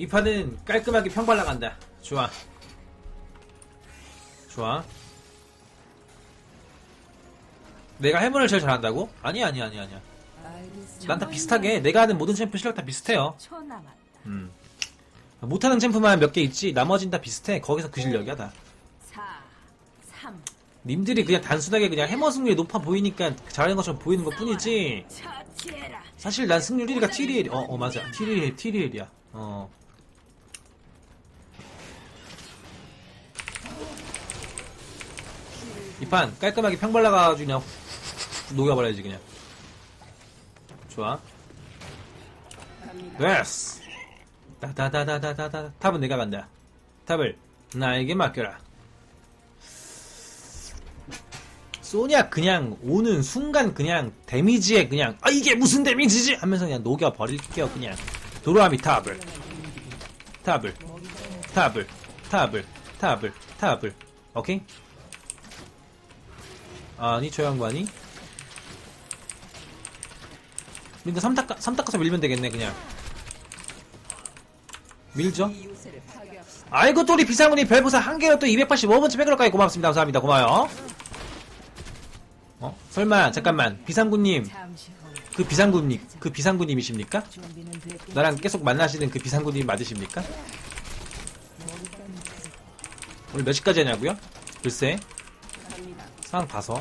이 판은 깔끔하게 평발라 간다. 좋아. 좋아. 내가 해문을 제일 잘한다고? 아니 아니 아니 아니야. 난 다 비슷하게 내가 하는 모든 챔프 실력 다 비슷해요. 음. 못하는 챔프만 몇 개 있지 나머진 다 비슷해. 거기서 그 실력이야 다. 4, 3, 님들이 그냥 단순하게 그냥 해머 승률이 높아 보이니까 잘하는 것처럼 보이는 것 뿐이지. 사실 난 승률 1위가 티리엘이 어, 어 맞아 티리엘 티리엘이야 어 이 판 깔끔하게 평 발라가지고 그냥 훅 녹여버려야지 그냥. 좋아. 됐어. 다다다다다다다. 탑은 내가 간다. 탑을 나에게 맡겨라. 소니아 그냥 오는 순간 그냥 데미지에 그냥 아 이게 무슨 데미지지? 하면서 그냥 녹여버릴게요 그냥. 도로아미 탑을. 탑을. 탑을. 탑을. 탑을. 탑을. 오케이 아니 저 양반이? 근데 3닦아 3닦아서 밀면 되겠네 그냥. 밀죠? 아이고 또리 비상훈이 별보사 한 개로 또 285번째 백으로까지 고맙습니다. 감사합니다. 고마워요. 어? 설마 잠깐만. 후그 비상구님 그 됐고 나랑 계속 만나시는 그 비상구님 맞으십니까? 오늘 몇 시까지 하냐고요? 글쎄 상황 봐서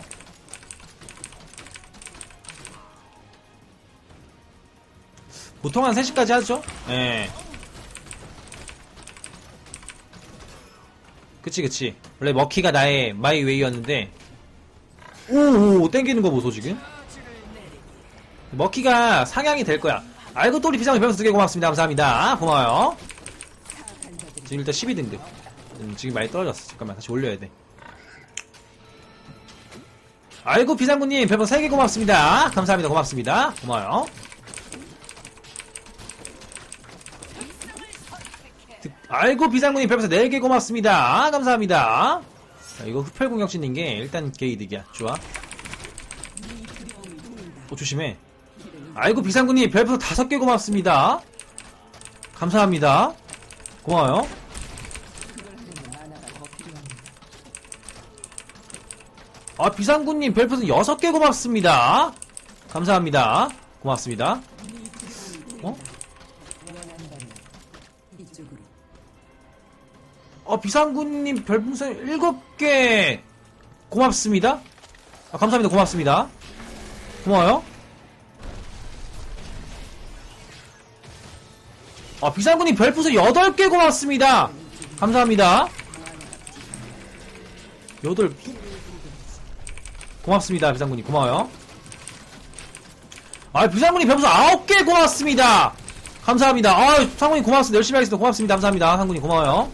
보통 한 3시까지 하죠? 예. 그치 그치 원래 머키가 나의 마이웨이였는데 오오 땡기는 거 보소 지금 머키가 상향이 될 거야. 알고 또 우리 비상을 배워서 두개 고맙습니다. 감사합니다. 고마워요. 지금 일단 12등급. 음, 지금 많이 떨어졌어. 잠깐만 다시 올려야 돼. 알고 비상구님 별풍 3개 고맙습니다. 감사합니다. 고맙습니다. 고마워요. 득- 알고 비상구님 별풍 4개 고맙습니다. 감사합니다. 자, 이거 흡혈공격신인 게 일단 게이득이야. 좋아. 어, 조심해. 아이고 비상군님 별풍 다섯 개 고맙습니다. 감사합니다. 고마워요. 아 비상군님 별풍 여섯 개 고맙습니다. 감사합니다. 고맙습니다. 어? 어 비상군님 별풍선 일곱 개 고맙습니다. 아, 감사합니다. 고맙습니다. 고마워요. 아, 비상군님 별풍선 8개 고맙습니다. 감사합니다. 8, 고맙습니다, 비상군님. 고마워요. 아, 비상군님 별풍선 9개 고맙습니다. 감사합니다. 아, 상군님 고맙습니다. 열심히 하겠습니다. 고맙습니다. 감사합니다. 상군님 고마워요.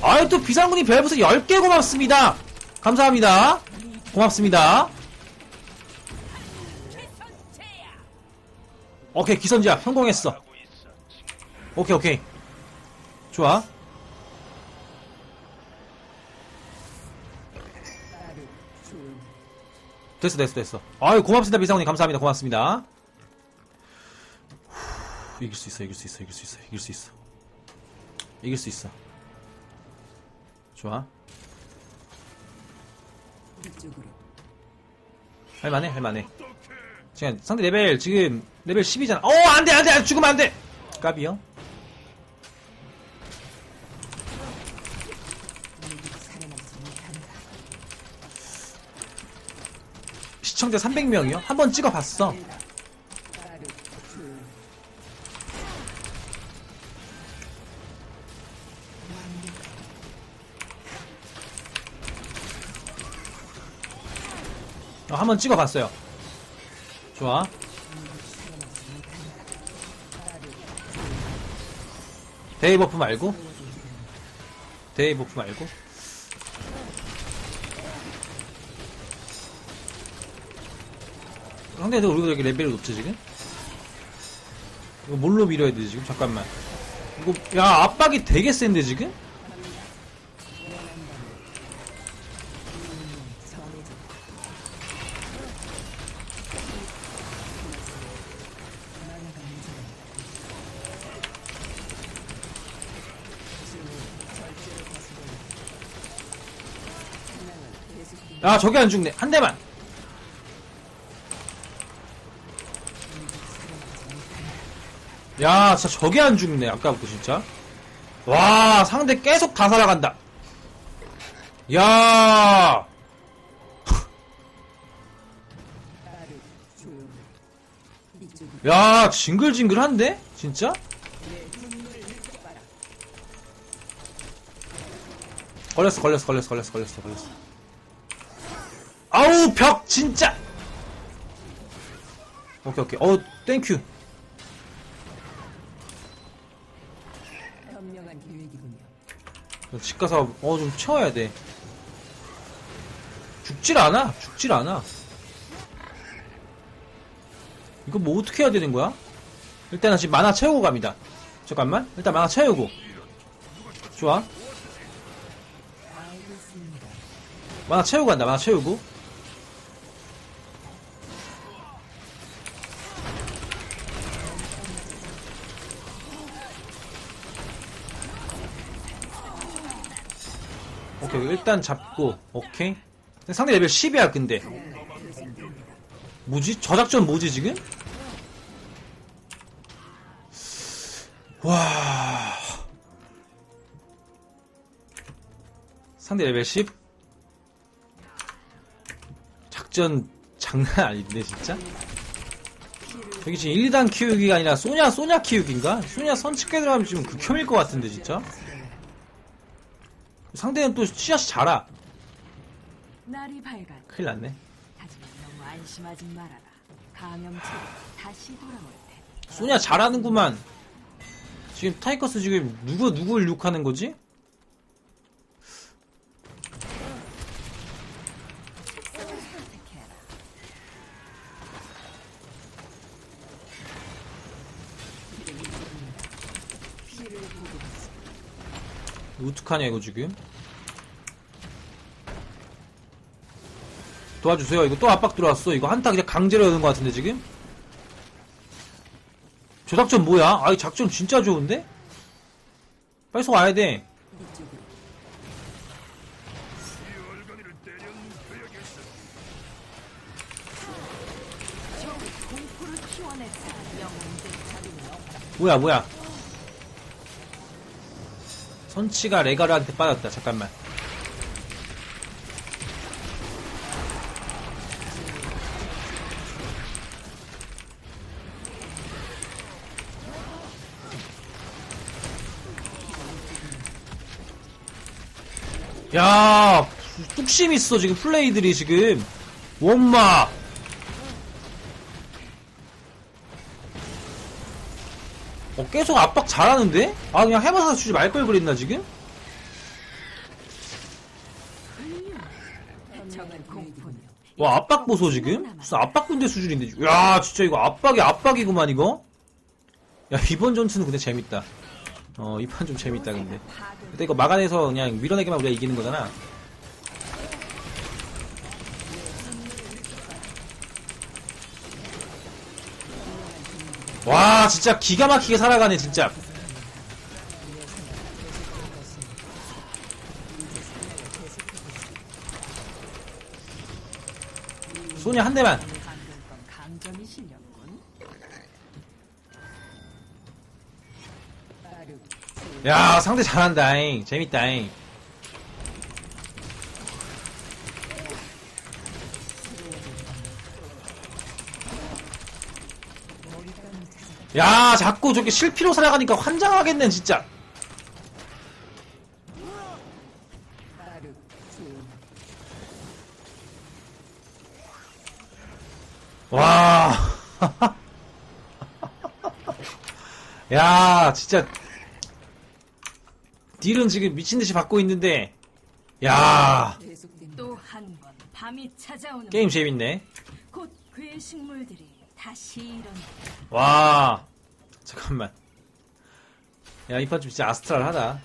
아이, 또 비상군님 별풍선 10개 고맙습니다. 감사합니다. 고맙습니다. 오케이 기선제압 성공했어 오케이 오케이 좋아 됐어 됐어 됐어. 아유 고맙습니다 비상훈님 감사합니다. 고맙습니다. 후, 이길 수 있어 이길 수 있어 이길 수 있어 이길 수 있어. 이길 수 있어. 좋아. 할만해 할만해. 지금 상대 레벨 지금 레벨 10이잖아. 어 안돼 안돼. 죽으면 안돼. 까비요. 시청자 300명이요? 한 번 찍어봤어. 어, 한번 찍어봤어요. 좋아. 데이버프 말고? 데이버프 말고? 상대한테 우리가 이렇게 레벨이 높죠 지금? 이거 뭘로 밀어야 되지 지금? 잠깐만 이거 야 압박이 되게 센데 지금? 아 저게 안 죽네 한 대만 야 진짜 저게 안 죽네 아까부터 진짜 와 상대 계속 다 살아간다 야 야, 징글징글한데? 진짜? 걸렸어, 걸렸어, 걸렸어, 걸렸어, 걸렸어, 걸렸어. 아우, 벽, 진짜! 오케이, 오케이. 어우, 땡큐. 현명한 계획이군요. 집 가서, 어, 좀 채워야 돼. 죽질 않아. 죽질 않아. 이거 뭐 어떻게 해야 되는 거야? 일단은 지금 만화 채우고 갑니다. 잠깐만. 일단 만화 채우고. 좋아. 만화 채우고 간다. 만화 채우고. 오케이. 일단 잡고. 오케이. 상대 레벨 10이야, 근데. 뭐지? 저작전 뭐지, 지금? 와. 상대 레벨 10? 작전 장난 아닌데, 진짜? 여기 지금 1, 2단 키우기가 아니라 소냐, 소냐 키우기인가? 소냐 선측에 들어가면 지금 극혐일 것 같은데, 진짜? 상대는 또 씨앗이 자라. 날이 밝아. 큰일 났네. 하지만 너무 안심하지 말아라. 감염체가 다시 돌아올 테. 소냐 잘하는구만. 지금 타이커스 지금 누구 누구를 욕하는 거지? 선택해라. 어떡하냐 이거 지금? 도와주세요. 이거 또 압박 들어왔어. 이거 한타 그냥 강제로 여는 것 같은데 지금? 저 작전 뭐야? 아, 이 작전 진짜 좋은데? 빨리 서 와야 돼. 뭐야, 뭐야. 선치가 레가르한테 빠졌다. 잠깐만. 야, 뚝심 있어 지금 플레이들이 지금. 원마. 계속 압박 잘하는데? 아, 그냥 해봐서 주지 말 걸 그랬나, 지금? 와, 압박 보소, 지금? 무슨 압박 군대 수준인데. 야, 진짜 이거 압박이 압박이구만, 이거? 야, 이번 전투는 근데 재밌다. 어, 이 판 좀 재밌다, 근데. 근데 이거 막아내서 그냥 밀어내기만 우리가 이기는 거잖아. 와, 진짜 기가 막히게 살아가네, 진짜. 소니 한 대만. 야, 상대 잘한다잉. 재밌다잉. 야, 자꾸 저렇게 실피로 살아가니까 환장하겠네, 진짜. 와. 야, 진짜. 딜은 지금 미친듯이 받고 있는데, 야, 게임 재밌네. 곧 괴식물들이 다시 일어나. 와, 잠깐만. 야, 이판 좀 진짜 아스트랄하다.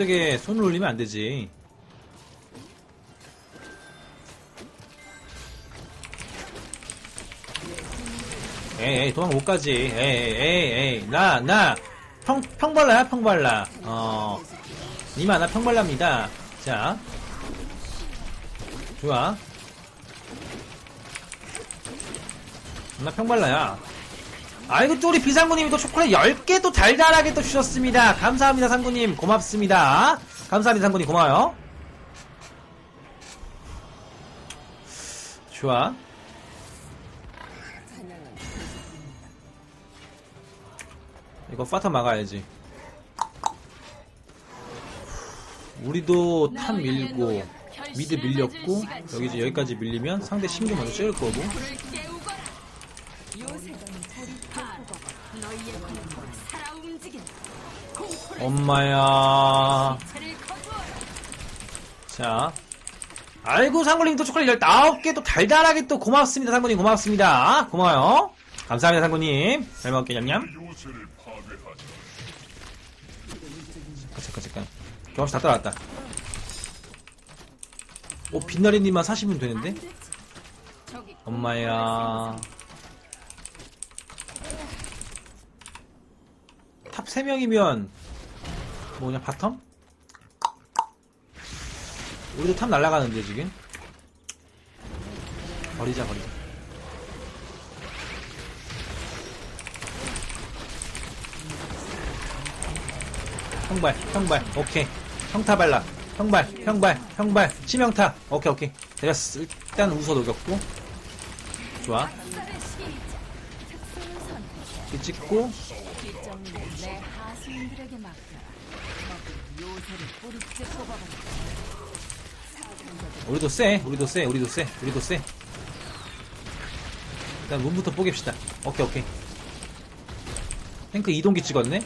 떡에 손을 올리면 안 되지. 에이 도망 못 가지. 에이 에이 에이. 나 나. 평 평발라야 평발라. 어. 니마 나 평발라입니다. 자. 좋아. 나 평발라야 아이고 또 우리 비상구님 이거 초콜릿 10개 또 달달하게 또 주셨습니다. 감사합니다 상구님. 고맙습니다. 감사합니다 상구님. 고마워요. 좋아. 이거 파타 막아야지. 우리도 탑 밀고 미드 밀렸고 여기 이제 여기까지 밀리면 상대 신경 먼저 찍을 거고 불을 깨우거라. 요새 봐. 너희의 공포가 살아 움직인다. 공포를 엄마야. 자 아이고 상구님 또 초콜릿 19개 또 달달하게 또 고맙습니다. 상구님 고맙습니다. 고마워요. 감사합니다 상구님. 잘 먹을게 냠냠. 잠깐 잠깐 잠깐 경험치 다 따라왔다. 오 빛나리님만 사시면 되는데? 엄마야. 탑 3명이면 뭐냐 바텀? 우리도 탑 날아가는데 지금? 버리자 버리자. 형발 형발 오케이. 형타 발라. 형발 형발 형발. 치명타. 오케이 오케이. 됐어 일단 웃어 녹였고. 좋아. 이 찍고 우리도 쎄 우리도 쎄 우리도 쎄 우리도 쎄. 일단 문부터 뽀갭시다. 오케이 오케이. 탱크 이동기 찍었네?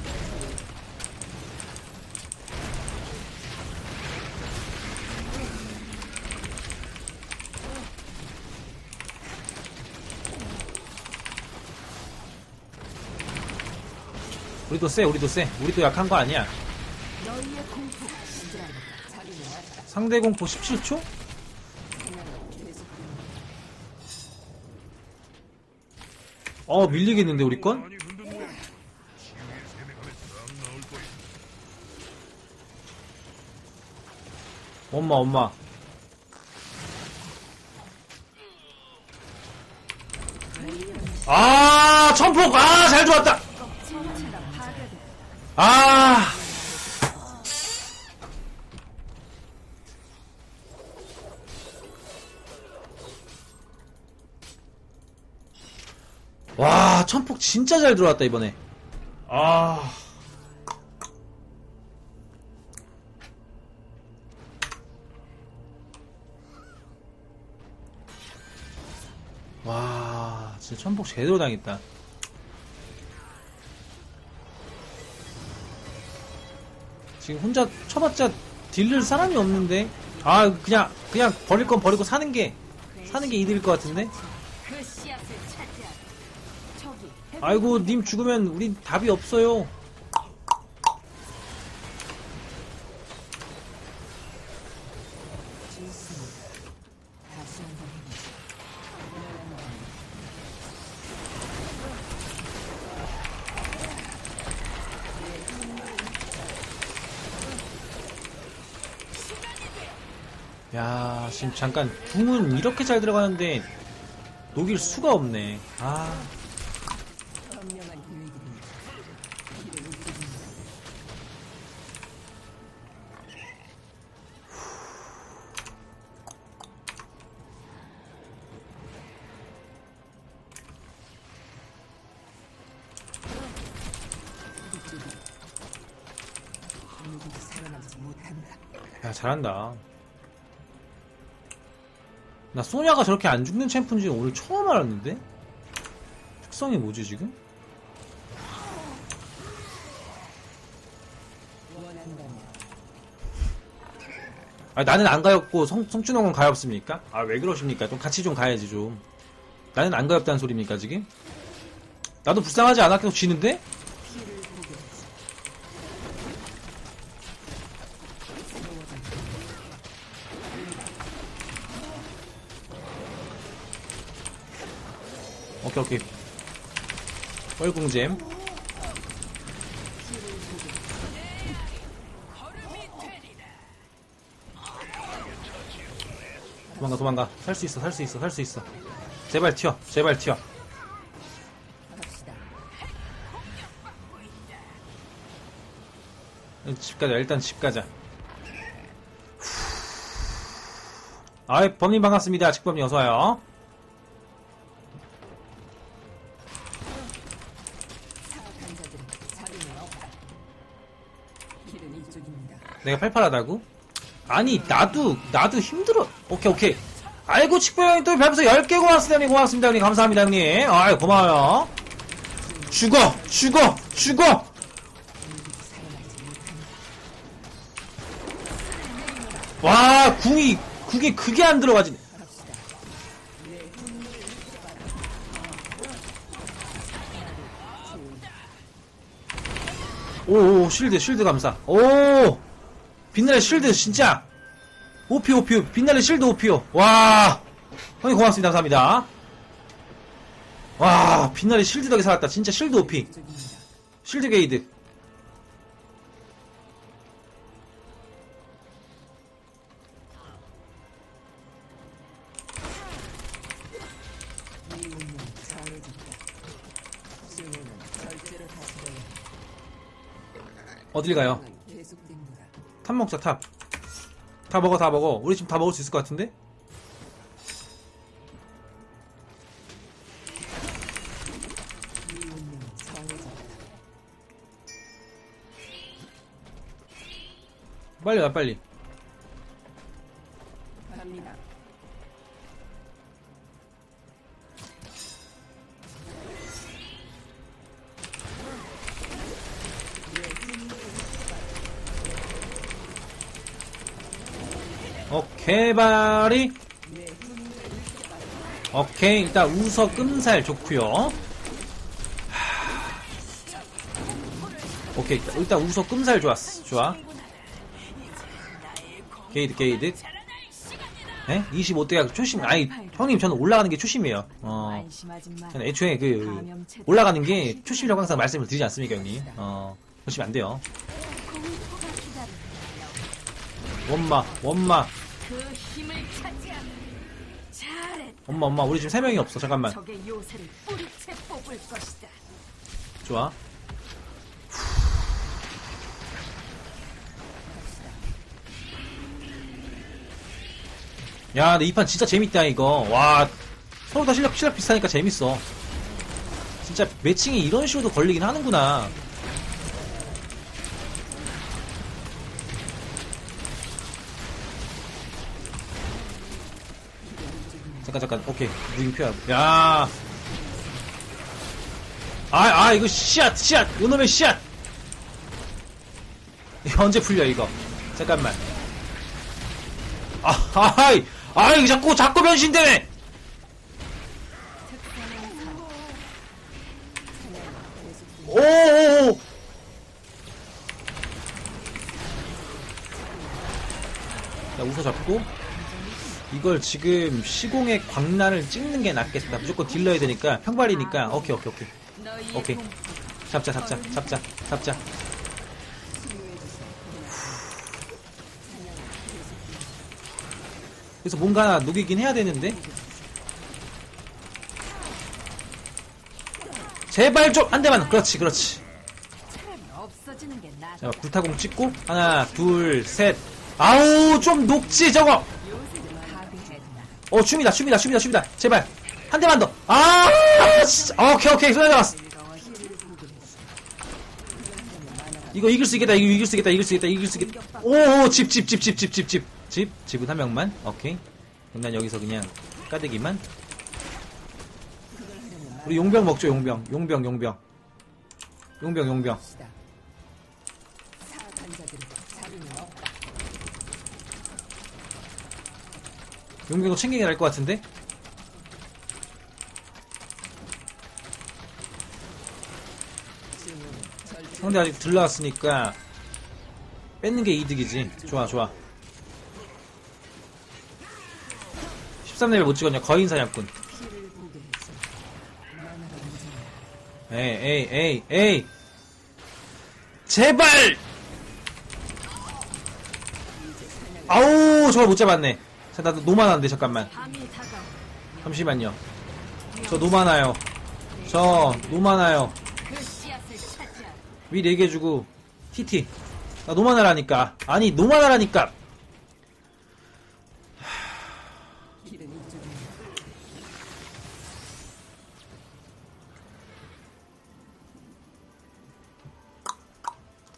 우리도 쎄 우리도 쎄. 우리도 약한 거 아니야 상대 공포 17초? 어 밀리겠는데 우리 건? 엄마 엄마 아 천폭 아 잘 좋았다. 아 천폭 진짜 잘 들어왔다, 이번에. 아. 와, 진짜 천폭 제대로 당했다. 지금 혼자 쳐봤자 딜를 사람이 없는데. 아, 그냥, 그냥 버릴 건 버리고 사는 게, 사는 게 이득일 것 같은데? 아이고, 님 죽으면 우린 답이 없어요. 야, 지금 잠깐, 궁은 이렇게 잘 들어가는데, 녹일 수가 없네. 아, 잘한다. 나 소냐가 저렇게 안 죽는 챔프인지 오늘 처음 알았는데? 특성이 뭐지, 지금? 아, 나는 안 가였고, 성, 성춘홍은 가엾습니까? 아, 왜 그러십니까? 좀 같이 좀 가야지, 좀. 나는 안 가엾다는 소리입니까, 지금? 나도 불쌍하지 않아? 계속 지는데? 오케이 오케이. 뻘궁잼. 도망가 도망가. 살 수 있어 살 수 있어 살 수 있어. 제발 튀어 제발 튀어. 집 가자 일단 집 가자. 아이 범님 반갑습니다. 직범님 어서와요 내가 팔팔하다고? 아니 나도 나도 힘들어. 오케이 오케이. 아이고 직범 형님 또 별풍선 10개 고맙습니다 형님. 고맙습니다 형님. 감사합니다 형님. 아이 고마워요. 죽어 죽어 죽어. 와 궁이 궁이 그게 안 들어가지 오오 쉴드 쉴드 감사. 오 빛날의 실드 진짜. 오피오 오피오. 빛날의 실드 오피오. 와. 형님 고맙습니다. 감사합니다. 와 빛날의 실드 덕에 살았다. 진짜 실드 오피. 실드 게이드. 어딜 가요? 탑 먹자 탑. 다 먹어 다 먹어. 우리 지금 다 먹을 수 있을 것 같은데? 빨리 와 빨리. 오케이 바리. 오케이 일단 우서 끔살 좋고요. 하. 오케이 일단, 우서 끔살 좋았어. 좋아. 게이드 게이드. 에? 25대가 초심. 아니 형님 저는 올라가는 게 초심이에요. 어. 저는 애초에 그 올라가는 게 초심이라고 항상 말씀을 드리지 않습니까 형님? 어. 그러시면 안 돼요. 원마 원마 그 힘을 차지하면 잘했다. 엄마 엄마 우리 지금 세 명이 없어. 잠깐만. 적의 요새를 뿌리채 뽑을 것이다. 좋아. 야 근데 이 판 진짜 재밌다 이거. 와 서로 다 실력 실력 비슷하니까 재밌어. 진짜 매칭이 이런 식으로도 걸리긴 하는구나 잠깐 잠깐 오케이 무인표야 야 아, 아, 이거 씨앗, 씨앗, 요놈의 씨앗! 이거 언제 풀려, 이거? 잠깐만. 아, 아이, 아, 이거 자꾸, 자꾸 변신되네! 이걸 지금 시공의 광란을 찍는 게 낫겠다. 무조건 딜러야 되니까, 평발이니까. 오케이, 오케이, 오케이. 오케이. 공- 잡자 잡자 잡자 잡자 그래서 뭔가 하나 녹이긴 해야 되는데 제발 좀한 대만 그렇지 그렇지. 자 불타공 찍고 하나 둘 셋 아우 좀 녹지 저거. 어 춤이다 춤이다 춤이다 춤이다 제발 한 대만 더. 아, 진짜. 어, 오케이 오케이 손에 잡았어. 이거 이길 수 있겠다. 이거 이길 수 있겠다. 이길 수 있겠다. 이길 수 있겠다. 오, 집, 집, 집, 집, 집, 집, 집. 집, 집은 한 명만. 오케이. 난 여기서 그냥 까대기만. 우리 용병 먹죠. 용병, 용병, 용병. 용병, 용병. 용병도 챙기게 될 것 같은데 상대 아직 들 나왔으니까 뺏는 게 이득이지. 좋아, 좋아. 13레벨 못 찍었냐? 거인 사냥꾼. 에이, 에이, 에이, 에이! 제발! 아우, 저걸 못 잡았네. 자, 나도 노만한데, 잠깐만. 잠시만요. 저 노만해요. 저 차지하라. 위 4개 주고 TT. 나 노만하라니까. 아니 노만하라니까.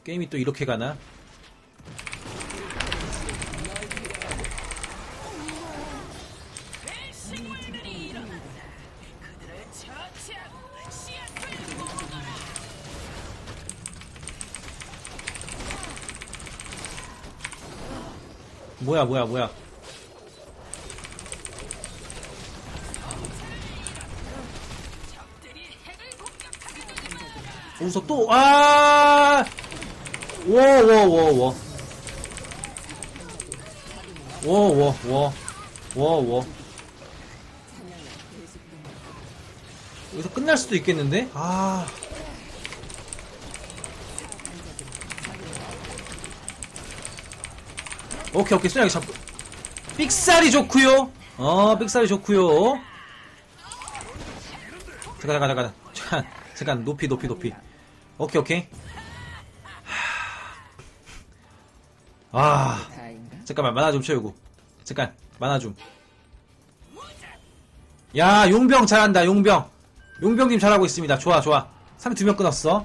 게임이 또 이렇게 가나? 뭐야 뭐야 뭐야 우석 또, 아! 워, 워, 워, 워. 워, 워, 워. 워, 워. 여기서 끝날 수도 있겠는데? 아. 오케이, 오케이. 순하게 잡고. 삑살이 좋구요. 어, 삑살이 좋구요. 잠깐, 잠깐, 잠깐. 잠깐, 잠깐. 높이, 높이, 높이. 오케이, 오케이. 하... 아. 잠깐만, 만화 좀 채우고. 잠깐, 만화 좀. 야, 용병 잘한다, 용병. 용병님 잘하고 있습니다. 좋아, 좋아. 상대 두명 끊었어.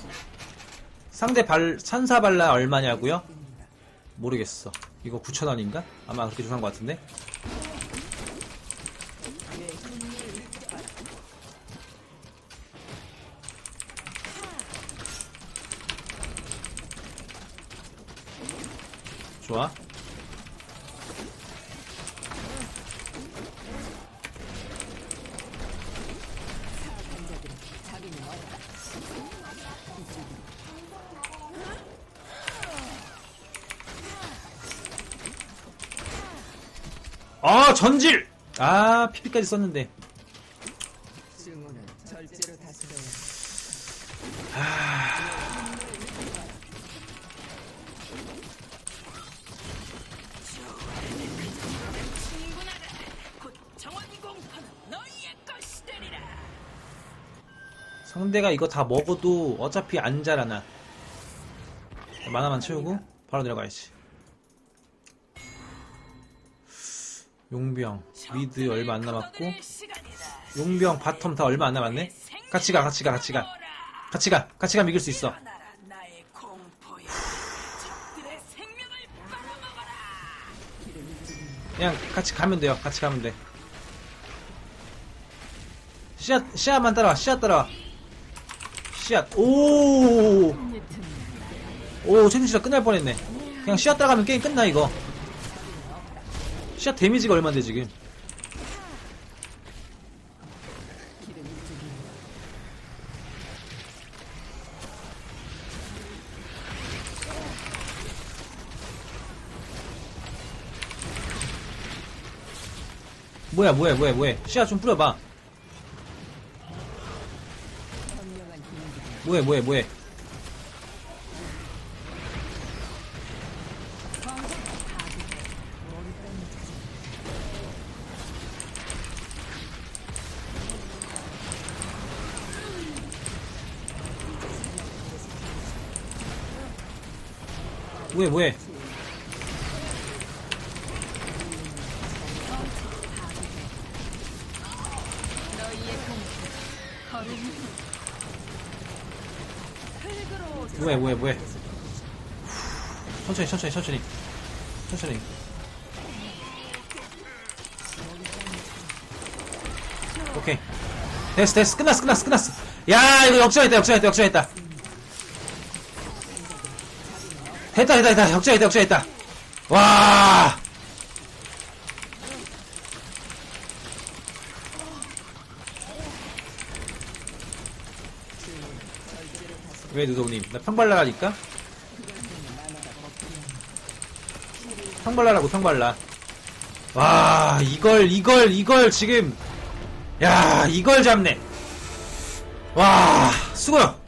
상대 발, 산사발라 얼마냐고요? 모르겠어. 이거 9,000원인가? 아마 그렇게 주는 것 같은데? 좋아. 아, 전질! 아, PP까지 썼는데. 상대가 이거 다 먹어도 어차피 안 자라나. 만화만 채우고 바로 내려가야지. 용병 미드 얼마 안 남았고 용병 바텀 다 얼마 안 남았네. 같이 가, 같이 가, 같이 가, 같이 가, 같이 가면 이길 수 있어. 그냥 같이 가면 돼요. 같이 가면 돼. 씨앗, 씨앗만 따라와, 씨앗 따라와. 씨앗, 오! 오, 최진씨가 끝날 뻔했네. 그냥 씨앗 따라가면 게임 끝나, 이거. 씨앗 데미지가 얼만데, 지금. 뭐야, 뭐야, 뭐야, 뭐야. 씨앗 좀 뿌려봐. 뭐해, 뭐해, 뭐해. 뭐해, 뭐해. 뭐해, 뭐해, 뭐해. 천천히, 천천히, 천천히. 천천히. 오케이. 됐어, 됐어. 끝났어, 끝났어, 끝났어. 야, 이거 역전했다, 역전했다, 역전했다. 됐다, 됐다, 됐다. 역전했다, 역전했다. 와! 왜 누더님? 나 평발라라니까? 평발라라고 평발라. 와 이걸 이걸 이걸 지금 야 이걸 잡네. 와 수고요.